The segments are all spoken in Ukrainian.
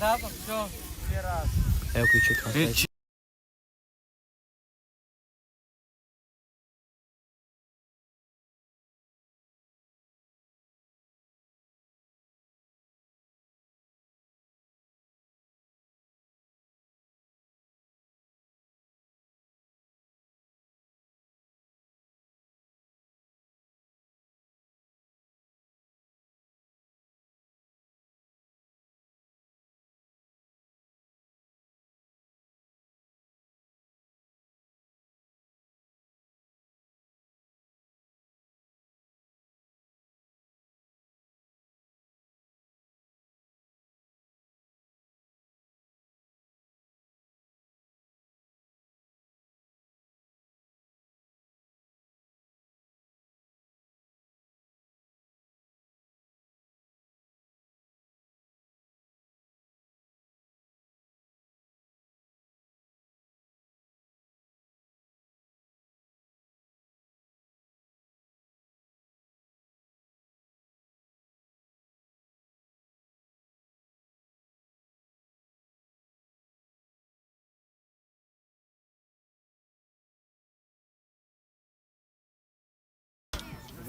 Разом, все. Ще раз. Я включу трансляцію.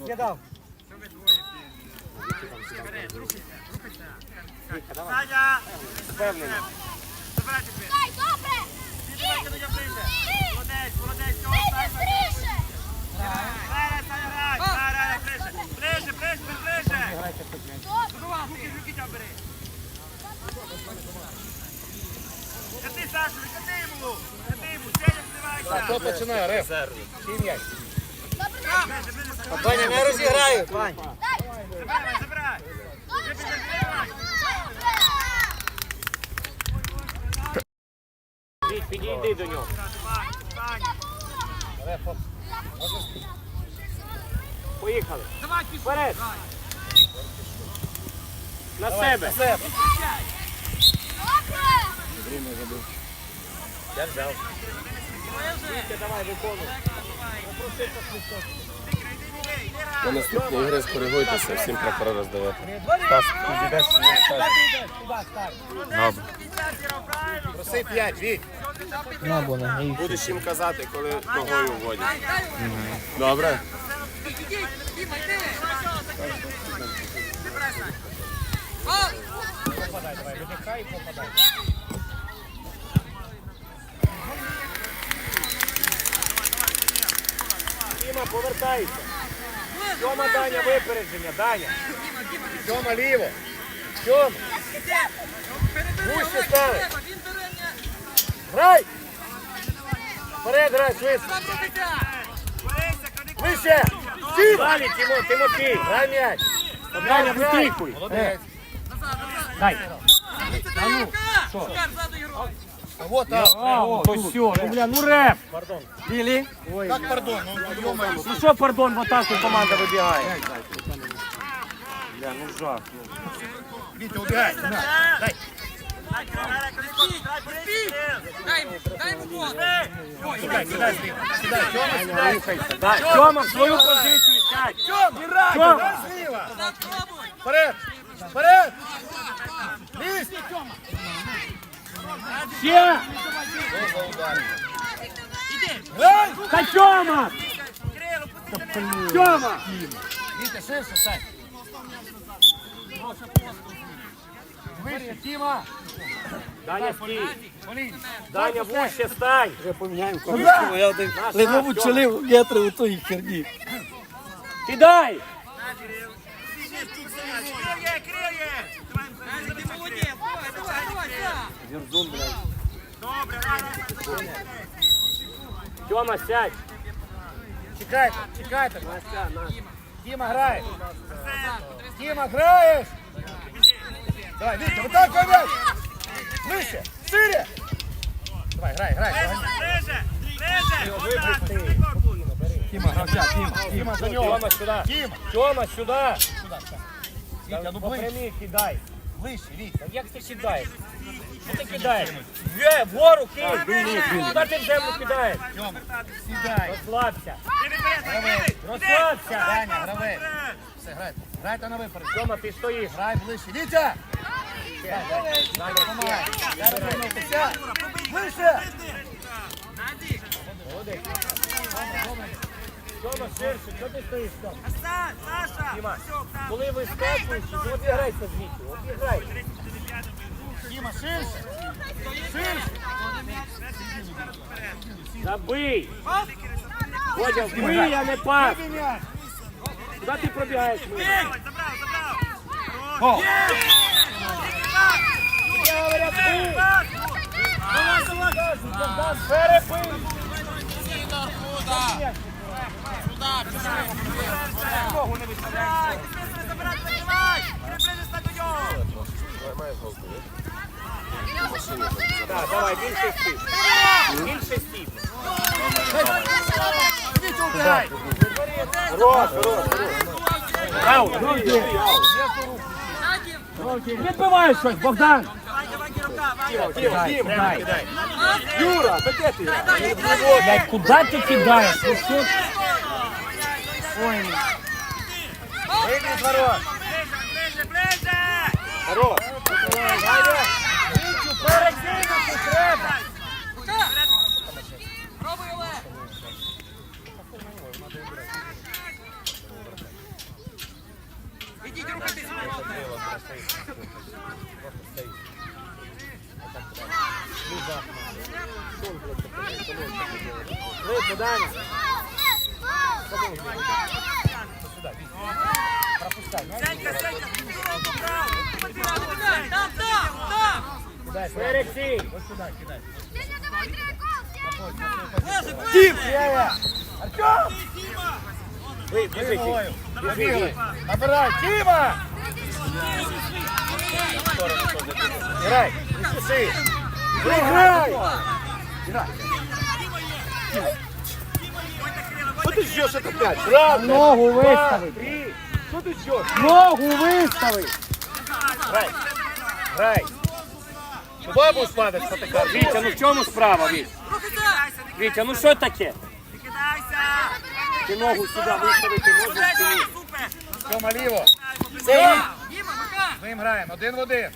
Кидав. Саня! Впевнений. Забирайте ближче. Дай, добре! До нього ближче. Молодець, молодець, цього! Грай, Саня, грай. Грай, грай, ближче. Ближче, ближче, ближче. Руки, руки там бери. Кати, Саша, кати йому. Кати йому, Сеня, впливайся. Хто починає? Реф. Чий Ваня, не розіграю. Вань. Забирай, забирай. підійди до нього. Поїхали. Давай, Вперед. На себе. Я взяв. На наступні ігри скоригуйтеся, всім прапори роздавати. Стас, підійдеш. Добре. Проси п'ять, Віть. Будеш їм казати, коли ногою вводять. Добре? Попадай, давай, видихай і попадай. Діма, повертайся. Тьома, Даня, випередження, Даня. Тьома, ліво. Тьома. Гуще стави. Грай! Вперед, грай, швидко. Вище! Далі, Тимо, Тимофій, грай м'яч. Даня, витикуй. Молодець. Дай. Вот так. О, то все. Ну, бля, ну реп. Пардон. Білі. Как пардон? Ну, ну що пардон, в атаку команда вибігає. Бля, ну жах. Вітя, убігай. Дай. Дай. Тьома, в свою позицію сядь. Тьома, Тьома. Вперед. Вперед. Лізь. Ще. Та Тьома. Тьома. Вітя, ширше стань. Вище, Тіма. Даня, стій. Даня, вище стань. Вже поміняємо один левову чолив метри у тої херні. Кидай! Крил'є, крил'є. Ты молодец. Давай, давай, давай, да. Добре, грай. Тьома, сядь. Чекайте, чекайте. Настя, Настя. Тіма грає. Тіма, граєш. Давай, вот так м'яч. Вище, шире. Давай, грай, грай. Ближче, ближче. Отак, Вибрати. виконуй. Тіма, гравця, Тіма. Тіма, до нього. Тіма, сюди. Тіма. Тьома, сюди. Вітя, ну прямі кидай. Вище, Вітя. Як ти кидаєш? Що ти кидаєш? Ве, вгору кий. Куди ти в землю кидаєш? Тьома, сідай. Розслабся. Розслабся. Даня, гравець. Все, грайте. Грайте на виперед. Тьома, ти стоїш. Грай ближче. Вітя! Надя, ще. Зараз вернутися. Вище. Молодець. Тьома, ширше, чого ти стоїш там? Саш, Саша! Діма, коли ви скачуєте, то обіграйся звідти, обіграйся. Діма, ширше. Ширше. Забий! Водя, вбий, а не пас! Куди ти пробігаєш? Забрав, забрав. Я говорю, бий! Пас! Богдан, перебий! Забирай, быстрее Так, давай, більше. Більше Відбивай щось, Богдан! Юра, де ти? Куди ти кидаєш? Ну з ворот. Ближе, ближе! Ваня, Вітю, перекинути треба. Пробуй, Олег. Ідіть рухатись. Вийди, Даня. Сенька, Сенька, поправ! Там, там, там. Перекинь. Дім. Ви, біжи, Головою. біжи, біжи. Набирай. Діма. Грай, не спіши. Грай! Що ти ждеш этот п'ять? Ногу вистави. Що ти що? Ногу вистави. Грай. Грай. Куди будеш падати, спотикати? Вітя, ну в чому справа, Вітя? Вітя, ну що таке? Ти ногу сюди виставити можеш чи ні? Тьома ліво. Мика. З ним граємо. Один в один.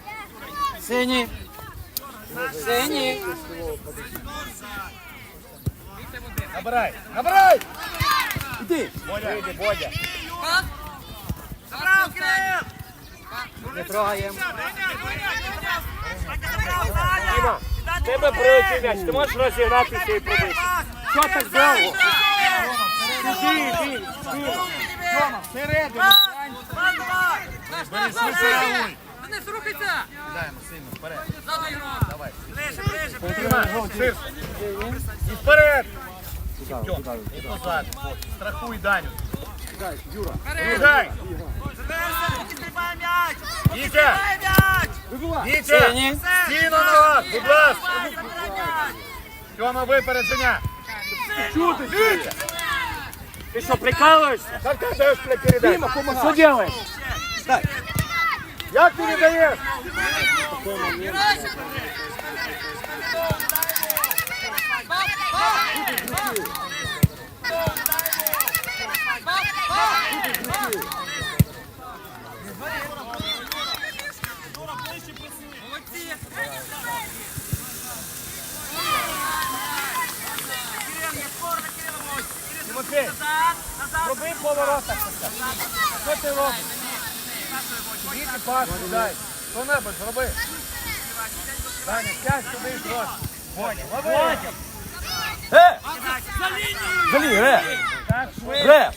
Синій. Синій. Набирай. Набирай. Іди. Іди, Бодя. Забрав, Кирил! Не трогаємо. Тебе туди! м'яч. Ти можеш розігнатися і пробити? Що так довго? Іди, іди, іди. Тьома, всередину. Пас! Пас, давай! Бери швидше реагуй. Денис, рухайся! Кидаємо сильно вперед. Давай. Ближе, ближе, ближе! Вперед. Страхуй Даню. Кидай. Заверся, поки м'яч! Вітя. Вітя. Стіну на вас, будь ласка. Тьома, випередження. Чути, Вітя. Ти що, прикалуєшся? Как ты даешь для передачи? Что делаешь? Як ти не даєш? Кирил, не скоро на Кирила мой! Кирил, Тимофей, назад, назад! роби поворотах. Що ти робиш? Віті пас, дай. Хто-небудь зроби. Даня, сядь туди і трохи. Боня, лови. За лінію, ре! Так, швидше. Ре!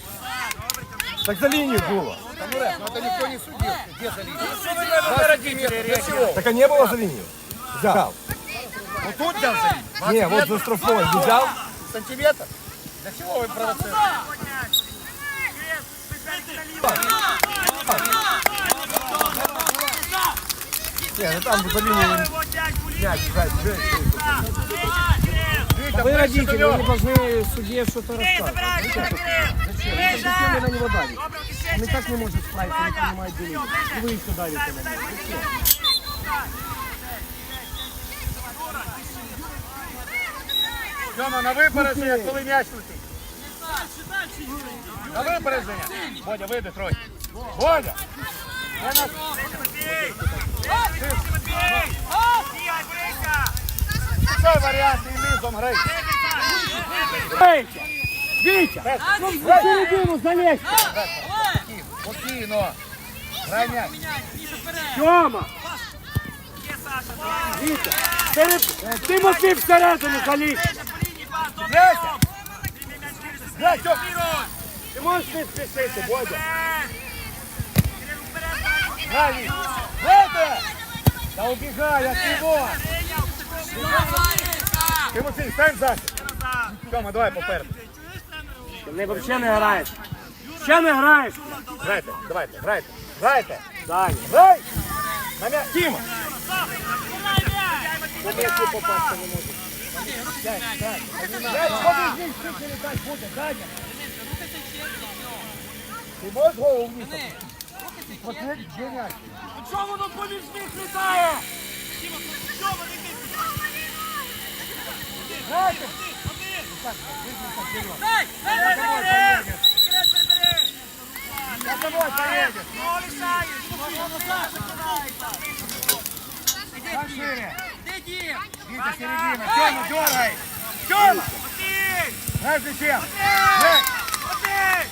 Так за лінію було. Та ну, Реф, ну это никто не судил. Где за линией? Що ви на родителі Для чего? Так а не було за лінію. Взяв. Вот тут взял за линию? 20 Ні, от метров? за штрафною взяв. Сантиметр? Для чего вы провоцируете? Кирил, специально наліво! Ні, ну там за лінію Вот м'яч, Гулі! м'яч грає. Витя, Вы ближе родители, до вы не него. должны судье что-то Кирил, рассказывать. забирай, забирай, Кирил! Ближе! Зачем вы на него давите? Добре, Он и кишечник! так не может справиться, не принимает деление. И вы еще давите на него. Тьома, на випередження, коли м'яч летить. На випередження. Бодя, вийди трохи. Бодя! Я на- Бігай, Що варіант і низом грай. Витя! Вітя! Ну, середину залезь! Спокійно. Грай м'яч. Тьома! Вітя! Серед... Тимофій всередину залізь! Кирил, Грай. Ти можеш не спішити, Бодя? Грай, Вітя. Та убігай, як його. Тимофій, стань захід. Тьома, давай попереду. Не, взагалі не граєш. Ще не граєш. Грайте, давайте, грайте. Грайте. Даня. Грай. На м'яч. Тіма. М'яч побіжний, скільки не дай буде, Даня. Ти можеш голову вниз? Посмотри, де м'яч. Чому воно поміж них літає? Грайте. Дай, дай, Вітя, середина. Тьома, дергай. Тьома. Один! Грай за чим. Один! Один!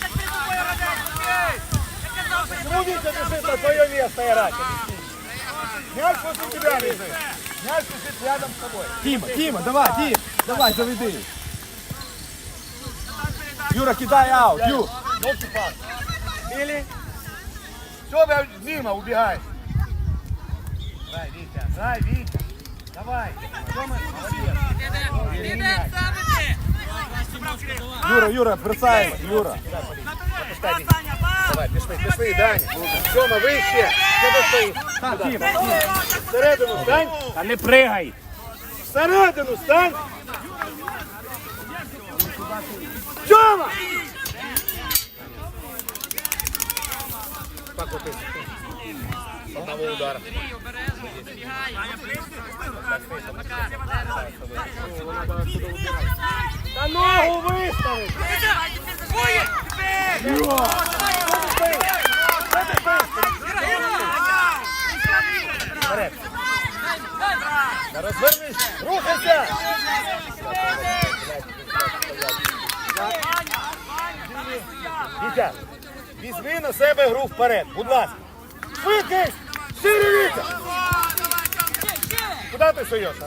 Так перед тобою грають, один! Я казав, перед Ну, Витя, бежит на свое место играть. Мяч после тебя лежит. Мяч лежит рядом с тобой. Тіма, Тіма, давай, Тім, давай, заведи. Юра, кидай аут, Ю. Ловчий пас. Или... Все, Дима, убегай. Грай, Витя, грай, Витя. Давай. Молодец. Юра, Юра, бросаємо, Юра. Пас! Давай, пішли, пішли, Даня. Тёма, вище. Що ти стоїш? Тім, Всередину стань. Та не пригай. Всередину стань. Тёма! Так одного удара. Та ногу вистави. Розвернись. Візьми на себе гру вперед, будь ласка. Швидкість! Шире, Вітя! Куди ти суєш? а?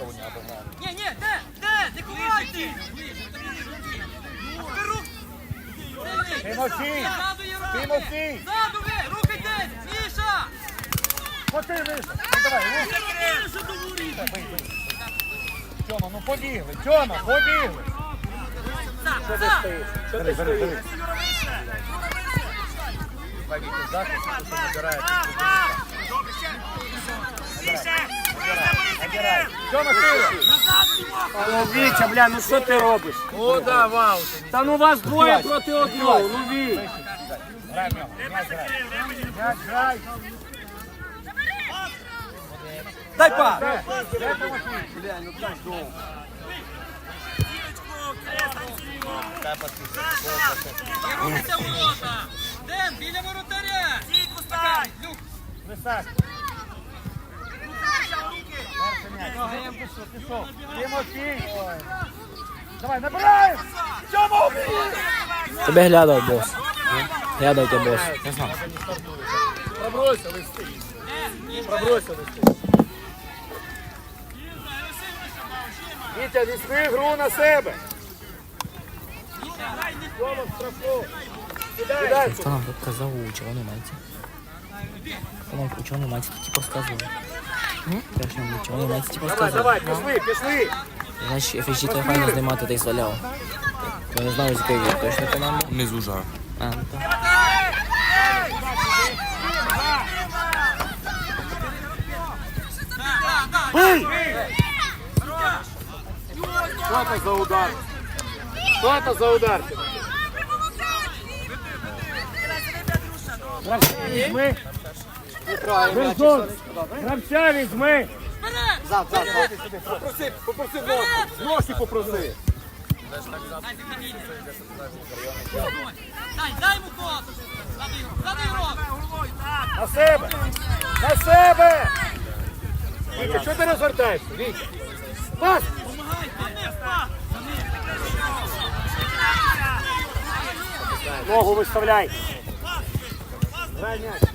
Кого не обогнали. Ні, ні, де? Де? Не ховайте! Тимофій! Ззаду є руки! Тимофій! Ззаду ви! Рухайтесь! Міша! Хоти вийшов. Ну давай, бий. Тьома, ну побігли. Тьома, побігли. Що ти стоїш? Що ти стоїш? Вітя, захист, тут набирає. Добре, ще! Ну, Вітя, бля, ну що ти робиш? О, да, вау. Та ну вас двоє проти одного, ну Віть. Грай в нього. М'яч грай. Дай пас. Де? Де Тимофій? Рухайся в ворота! Ден, біля воротаря! Стійку стань! Люк! Тимофій. Давай, набирай! Убій! Тебе глядав бос. Глядав тебе бос. Я знав. Пробросили стиль. Пробросили стиль. Вітя, візьми гру на себе. Тьома. Кидай. Нам тут казав у червоній майці? Хто нам у червоній майці типу розказував? Першому у червоній майці типу Давай, розказував. давай, пішли, пішли. Значить, FSG треба файно знімати та й зваляв. Я не знаю, з якої він точно команди. Внизу жар. А, ну так. Що це за удар? Що це за удар? Візьми. Берзон, гравця візьми. Попроси, попроси ножки. Ножки попроси. Дай, дай йому код. Задай його. На себе! На себе! Вітя, що ти розвертаєшся? Вітя! Пас! Ногу виставляй! Молодець.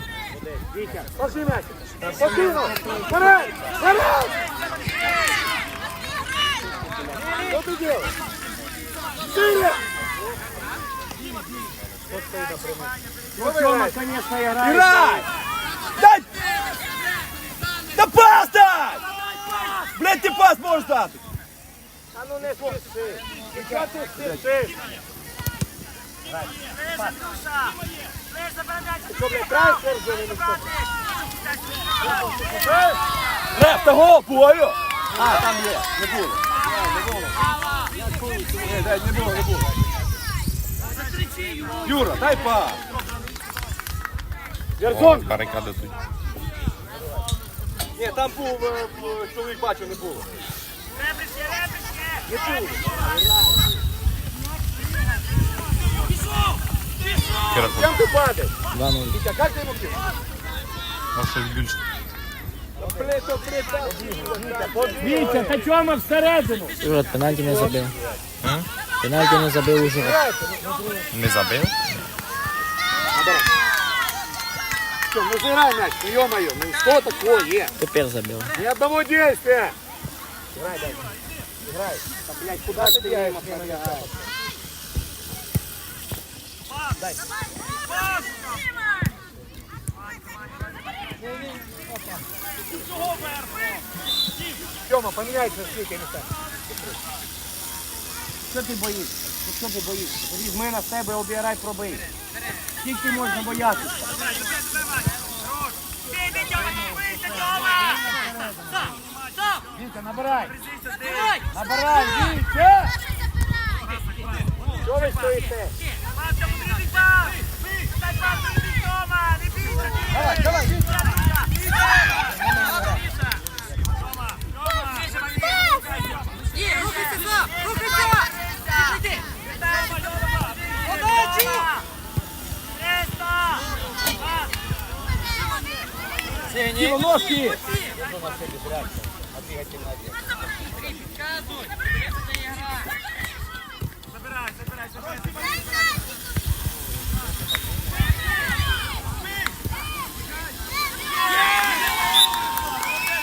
Вітя, пошли м'яч! Покинув! Вперед! Вперед! Що ти делаешь? Шире! Ну, Тёма, конечно, играет. Грай! Дай! Да пас дай! Блядь, ти пас можеш дати! А ну не спіши. І чого ти Не гол, бою! А, там є, не було. Ні, дай, не було, не було. Юра, дай пас! Герсон, Барикади тут. Ні, там був, е, е, чоловік бачив, не було. чим ти падаєш? 2-0. Вітя, як ти йому кинув? Може більше. Вітя, та Тьома всередину. Ужгород пенальті не забив. Пенальті не забив Ужгород. Не забив? Що, ну зіграй м'яч, ну ё-моё, ну що такое? Тепер забив. Ни одного действия. Играй дальше. Играй. Да, блядь, куда ты бегаешь? Дай. Тёма, поменяйся с Витей местами. Що ти боїшся? Що ти боїшся? Візьми на себе, обіграй, пробий. Скільки можна боятися? Вітя, набирай. Набирай, Вітя! Що ви стоїте? Давай, давай, Вітя! Ні, рухайся сам, рухайся. Підійди. Подачу. Діма, ножки! Підказуй. Це ігра.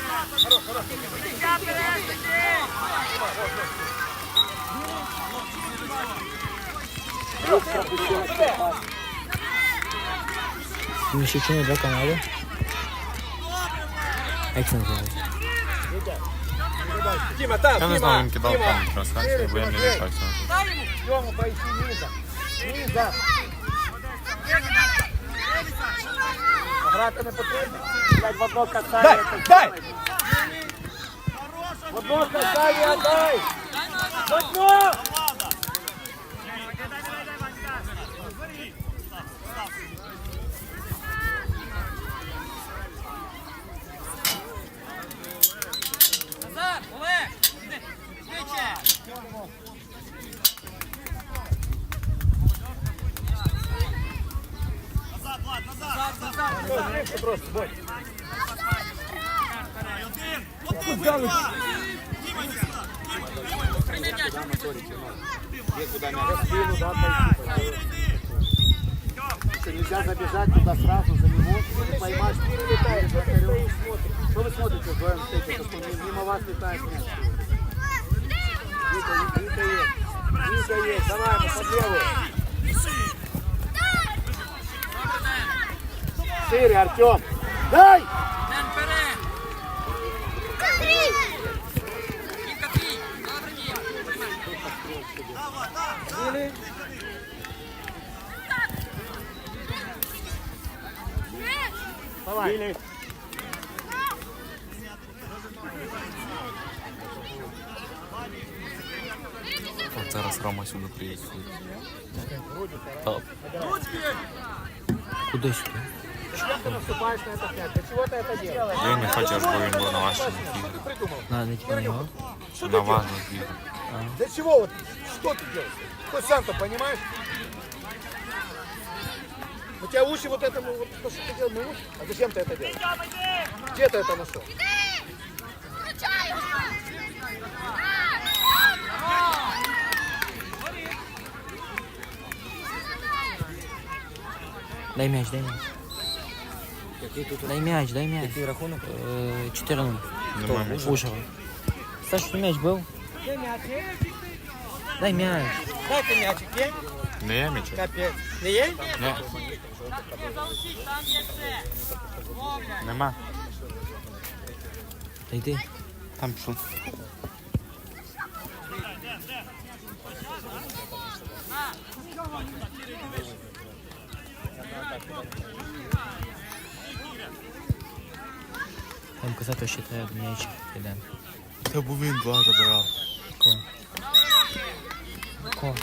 Тіма, здорово! Хорош, Тіма! Здорово, молодець! Не біда, не біда, ні, ні. Місячини два канали. Як це називається? Тіма, там, Я не знаю, він кидав там трансляцію, бо я не вмішався. Тьому, поищи низа. Низа. Грати не потрібно. Блядь, в одно касає. Дай, дай! В одно касає, дай. В одно. Назар, Олег. Іди, Швидше. Просто, просто, бой. Прийми м'яч. Спину, да, пойти. Что, нельзя забежать туда сразу за него? Ты поймаешь, перелетаешь вратарем. Что вы смотрите вдвоем стоите, что ми- мимо вас летает мяч? Вика, Вика есть. Вика есть, давай, мы под левую. Шире, Артем. Дай! Ден вперед! Кілька твій! Добре, ні! Давай. От зараз Рома сюди приїде. Так. Куди сюди? Ты наступаешь на этот мяч. Для чего ты это делаешь? Я не хочу, щоб він був на вашому ігрі. Придумал. На, не типа нього. На важних іграх. Для чего вот? Что ты делаешь? Хоть сам-то понимаешь? У тебя уши вот этому, вот, то, что ты делал, мы уши? А зачем ты это делаешь? Где ты это нашел? Дай м'яч, дай м'яч. Дай м'яч, дай м'яч. Який рахунок? Е, 4-0. Нема м'яча. Ужгород. Саш, ти м'яч був? Дай м'яч. Дайте м'ячик, є? Не є м'яча? Капець. Не є? Ні. Залишіть, там є все! Ловля! Нема. Та йди. Там пішов. Там казати, що треба м'яч. Піде. Це був він два забирав. Ко. Ко.